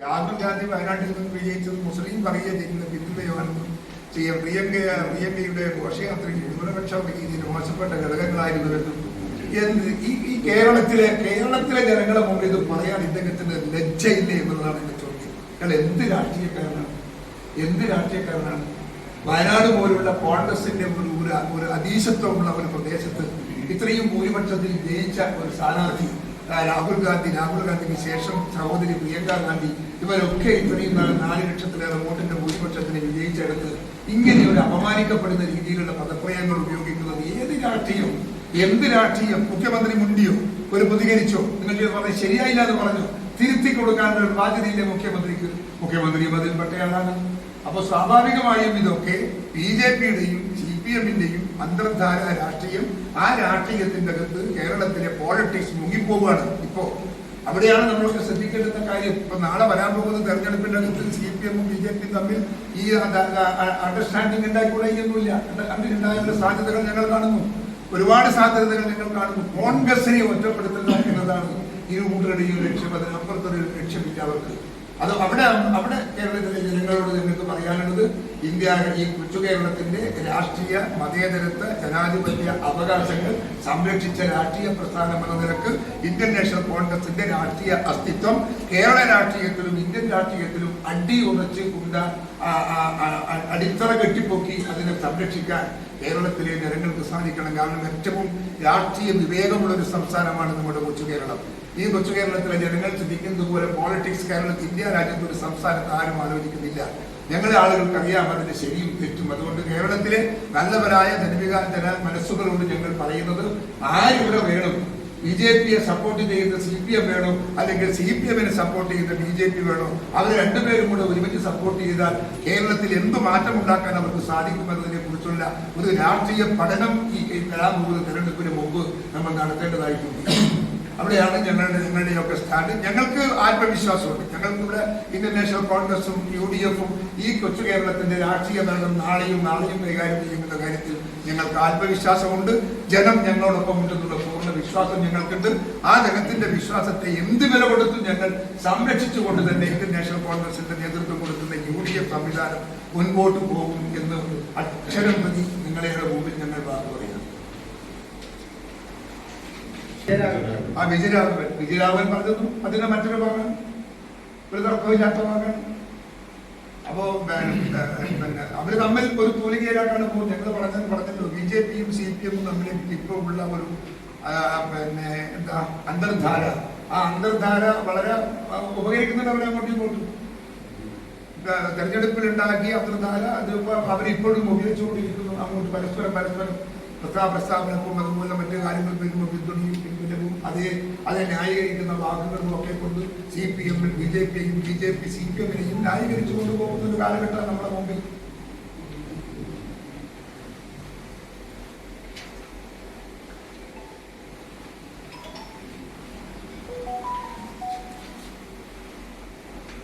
രാഹുൽ ഗാന്ധി വയനാട്ടിൽ നിന്ന് വിജയിച്ചത് മുസ്ലിം പറയുക ചെയ്യുന്ന പിന്തുണയാണെന്നും ചെയ്യാം പ്രിയങ്ക പ്രിയങ്കയുടെ ഘോഷയാത്രയിൽ ന്യൂനപക്ഷ രീതിയിൽ മോശപ്പെട്ട ഘടകങ്ങളായിരുന്നുവെന്നും എന്ത്? ഈ ഈ കേരളത്തിലെ കേരളത്തിലെ ജനങ്ങളെ മുമ്പിൽ ഇത് പറയാൻ ഇദ്ദേഹത്തിന് ലജ്ജയില്ലേ എന്നുള്ളതാണ് എന്റെ ചോദ്യം. അയാൾ എന്ത് രാഷ്ട്രീയക്കാരനാണ്? എന്ത് രാഷ്ട്രീയക്കാരനാണ്? വയനാട് പോലുള്ള കോൺഗ്രസിന്റെ ഒരു ഒരു അതീശത്വമുള്ള ഒരു പ്രദേശത്ത് ഇത്രയും ഭൂരിപക്ഷത്തിൽ ജയിച്ച ഒരു സ്ഥാനാർത്ഥി രാഹുൽ ഗാന്ധി രാഹുൽ ഗാന്ധിക്ക് ശേഷം സഹോദരി പ്രിയങ്ക ഗാന്ധി ഇവരൊക്കെ ഇത്രയും നാല് ലക്ഷത്തിലേറെ വോട്ടിന്റെ ഭൂരിപക്ഷത്തിന് വിജയിച്ചെടുത്ത് ഇങ്ങനെ ഒരു അപമാനിക്കപ്പെടുന്ന രീതിയിലുള്ള പദപ്രയങ്ങൾ ഉപയോഗിക്കുന്നത് ഏത് രാഷ്ട്രീയം? എന്ത് രാഷ്ട്രീയം? മുഖ്യമന്ത്രി മുണ്ടിയോ? ഒരു പ്രതികരിച്ചോ? നിങ്ങൾക്ക് ഇത് പറഞ്ഞത് ശരിയായില്ല എന്ന് പറഞ്ഞു. തിരുത്തി കൊടുക്കാനുള്ള ഒരു ബാധ്യതയില്ലേ മുഖ്യമന്ത്രിക്ക്? മുഖ്യമന്ത്രിയും അതിൽപ്പെട്ടയാളാണ്. അപ്പോൾ സ്വാഭാവികമായും ഇതൊക്കെ ബി ജെ പിയുടെയും സി പി എമ്മിന്റെയും അന്തർധാര രാഷ്ട്രീയം ആ രാഷ്ട്രീയത്തിന്റെ അകത്ത് കേരളത്തിലെ പോളിറ്റിക്സ് മുങ്ങിപ്പോവുകയാണ് ഇപ്പോ അവിടെയാണ് നമ്മളൊക്കെ ശ്രദ്ധിക്കേണ്ടുന്ന കാര്യം. ഇപ്പൊ നാളെ വരാൻ പോകുന്ന തെരഞ്ഞെടുപ്പിന്റെ അകത്ത് സി പി എമ്മും ബി ജെ പിയും തമ്മിൽ ഈ അണ്ടർസ്റ്റാൻഡിംഗ് ഉണ്ടായിക്കൂടെയൊന്നുമില്ല ഉണ്ടായുള്ള സാധ്യതകൾ ഞങ്ങൾ കാണുന്നു. ഒരുപാട് സാധ്യതകൾ ഞങ്ങൾ കാണുന്നു. കോൺഗ്രസിനെ ഒറ്റപ്പെടുത്തുക എന്നതാണ് ഇരു കൂട്ടരുടെയും ലക്ഷ്യം. അതിനപ്പുറത്തൊരു ലക്ഷ്യമില്ല അവർക്ക്. അത് അവിടെ അവിടെ കേരളത്തിലെ ജനങ്ങളോട് നിങ്ങൾക്ക് പറയാനുള്ളത് ഇന്ത്യ ഈ കൊച്ചു കേരളത്തിന്റെ രാഷ്ട്രീയ മതേതരത്വ ജനാധിപത്യ അവകാശങ്ങൾ സംരക്ഷിച്ച രാഷ്ട്രീയ പ്രസ്ഥാനം എന്ന ഇന്ത്യൻ നാഷണൽ കോൺഗ്രസിന്റെ രാഷ്ട്രീയ അസ്തിത്വം കേരള രാഷ്ട്രീയത്തിലും ഇന്ത്യൻ രാഷ്ട്രീയത്തിലും അടി ഉറച്ച് കൊണ്ട അടിത്തറ കെട്ടിപ്പൊക്കി അതിനെ സംരക്ഷിക്കാൻ കേരളത്തിലെ ജനങ്ങൾക്ക് സാധിക്കണം. കാരണം ഏറ്റവും രാഷ്ട്രീയ വിവേകമുള്ള ഒരു സംസ്ഥാനമാണ് നമ്മുടെ കൊച്ചു കേരളം. ഈ കൊച്ചു കേരളത്തിലെ ജനങ്ങൾ ചിന്തിക്കുന്നത് പോലെ പോളിറ്റിക്സ് കേരളത്തിൽ ഇന്ത്യ രാജ്യത്ത് ഒരു സംസ്ഥാനത്ത് ആരും ആലോചിക്കുന്നില്ല. ഞങ്ങളെ ആളുകൾക്ക് അറിയാം അതിന്റെ ശരിയും തെറ്റും. അതുകൊണ്ട് കേരളത്തിലെ നല്ലവരായ ജനവിക ജന മനസ്സുകളോട് ഞങ്ങൾ പറയുന്നത് ആരിവിടെ വേണം? ബി ജെ പിയെ സപ്പോർട്ട് ചെയ്യുന്ന സി പി എം വേണോ? അല്ലെങ്കിൽ സി പി എമ്മിനെ സപ്പോർട്ട് ചെയ്യുന്ന ബി ജെ പി വേണോ? അവർ രണ്ടുപേരും കൂടെ ഒരുമിച്ച് സപ്പോർട്ട് ചെയ്താൽ കേരളത്തിൽ എന്ത് മാറ്റം ഉണ്ടാക്കാൻ അവർക്ക് സാധിക്കുമെന്നതിനെ കുറിച്ചുള്ള ഒരു രാഷ്ട്രീയ പഠനം ഈ വരാൻ പോകുന്ന തെരഞ്ഞെടുപ്പിന് മുമ്പ് നമ്മൾ നടത്തേണ്ടതായിട്ടുണ്ട്. അവിടെയാണ് ഞങ്ങളുടെ ഞങ്ങളുടെയൊക്കെ സ്റ്റാൻഡ്. ഞങ്ങൾക്ക് ആത്മവിശ്വാസമുണ്ട്. ഞങ്ങൾക്ക് ഇവിടെ ഇന്ത്യൻ നാഷണൽ കോൺഗ്രസും യു ഡി എഫും ഈ കൊച്ചു കേരളത്തിന്റെ രാഷ്ട്രീയ നേതൃത്വം നാളെയും നാളെയും കൈകാര്യം ചെയ്യുന്ന കാര്യത്തിൽ ഞങ്ങൾക്ക് ആത്മവിശ്വാസമുണ്ട്. ജനം ഞങ്ങളോടൊപ്പം ഉണ്ടെന്നുള്ള പൂർണ വിശ്വാസം ഞങ്ങൾക്കുണ്ട്. ആ ജനത്തിന്റെ വിശ്വാസത്തെ എന്ത് വില കൊടുത്തും ഞങ്ങൾ സംരക്ഷിച്ചുകൊണ്ട് തന്നെ ഇന്ത്യൻ നാഷണൽ കോൺഗ്രസിന്റെ നേതൃത്വം കൊടുക്കുന്ന യു ഡി എഫ് സംവിധാനം മുൻപോട്ട് പോകും എന്ന് അക്ഷരം പ്രതി നിങ്ങളുടെ മുമ്പിൽ ഞങ്ങൾ വാക്ക് പറയുന്നു ആ വിജയരാഘവൻ. വിജയരാഘവൻ പറഞ്ഞതും അതിന്റെ മറ്റൊരു ഭാഗം. ഒരു തർക്കമില്ലാത്ത ഭാഗം. അപ്പോ പിന്നെ അവർ തമ്മിൽ ഒരു തൂലികയിലാക്കാണ് പോകുന്നത് ഞങ്ങൾ പറഞ്ഞത് പറഞ്ഞല്ലോ ബി ജെ പിയും സി പി എമ്മും തമ്മിൽ ഇപ്പോൾ ഉള്ള ഒരു പിന്നെ എന്താ അന്തർധാര. ആ അന്തർധാര വളരെ ഉപകരിക്കുന്നുണ്ട് അവരെ അങ്ങോട്ടും ഇങ്ങോട്ടും. തെരഞ്ഞെടുപ്പിൽ ഉണ്ടാക്കിയ അന്തർധാര അത് അവരിപ്പോഴും ഉപയോഗിച്ചുകൊണ്ടിരിക്കുന്നു. അങ്ങോട്ട് പരസ്പരം പരസ്പരം പ്രസ്താവനക്കും അതുപോലെ മറ്റു കാര്യങ്ങൾ വരുമ്പോൾ പിന്തുണയും പിൻബലവും അതേ അതേ ന്യായീകരിക്കുന്ന വാക്കുകളും ഒക്കെ കൊണ്ട് സി പി എമ്മിൽ ബി ജെ പിയും B J P C P എമ്മിനെയും ന്യായീകരിച്ചു കൊണ്ടുപോകുന്ന ഒരു കാലഘട്ടമാണ് നമ്മുടെ മുമ്പിൽ